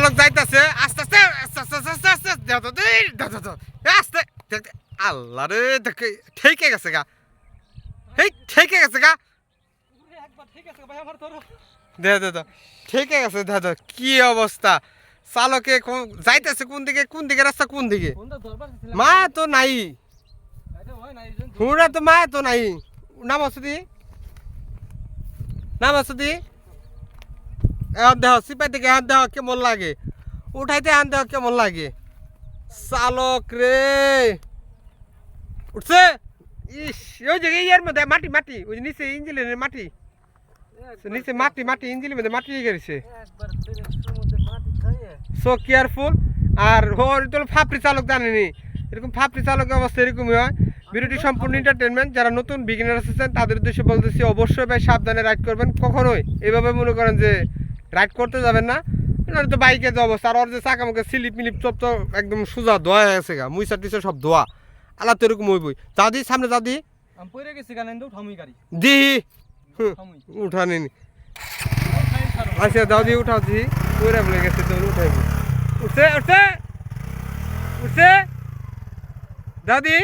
চালক যাইতাছে, আস্তে আস্তে আস্তে আস্তে আস্তে আস্তে আস্তে আস্তে আল্লাহ রে দেখে ঠেকে গেছে গা। এই ঠেকে গেছে গা। আছে দে দে দে, ঠেকে গেছে, দে দে, কি অবস্থা? চালকে কোন- যাইতেছে কোন দিকে কোন দিকে, রাস্তা কোন দিকে? মা তো নাই। হুড়া তো মা তো নাই। নাম আসুদি নাম আসুদি দেহ, সিপাই থেকে দেহ কেমন লাগে? উঠাইতে দেহ কেমন লাগে? চালক রে! উঠছে? ইস, ওই যে ইয়ার মধ্যে মাটি মাটি, ওই নিচে ইঞ্জিনের মাটি। নিচে মাটি মাটি, ইঞ্জিনের মধ্যে মাটি গেছে। সো কেয়ারফুল আর ওর তো ফাপড়ি চালক জানেনি। এরকম ফাপড়ি চালকের অবস্থা এরকমই হয়। ভিডিওটি সম্পূর্ণ এন্টারটেনমেন্ট যারা নতুন বিগিনার আছেন তাদের উদ্দেশ্যে বলতেছি, অবশ্যই ভাই সাবধানে রাইড করবেন। কখনোই এভাবে মনে করেন যে রাইড করতে যাবেন না। তো বাইকের যে অবস্থা আর ওর যে চাকা মুখে স্লিপ মিলিপ সব তো একদম সোজা ধোয়া হয়ে গেছে গা মুইসা টুইসা সব ধোয়া। আল্লাহ তো এরকম হইবই। যা দি সামনে যা দি আমি পড়ে গেছি গান এন্ড উঠামুই গাড়ি। দি। থামুই উঠানি আচ্ছা দাও দি উঠাও দি উড়ে বলে গেছে তো উঠাইব। উঠছে উঠছে উঠছে। দাদি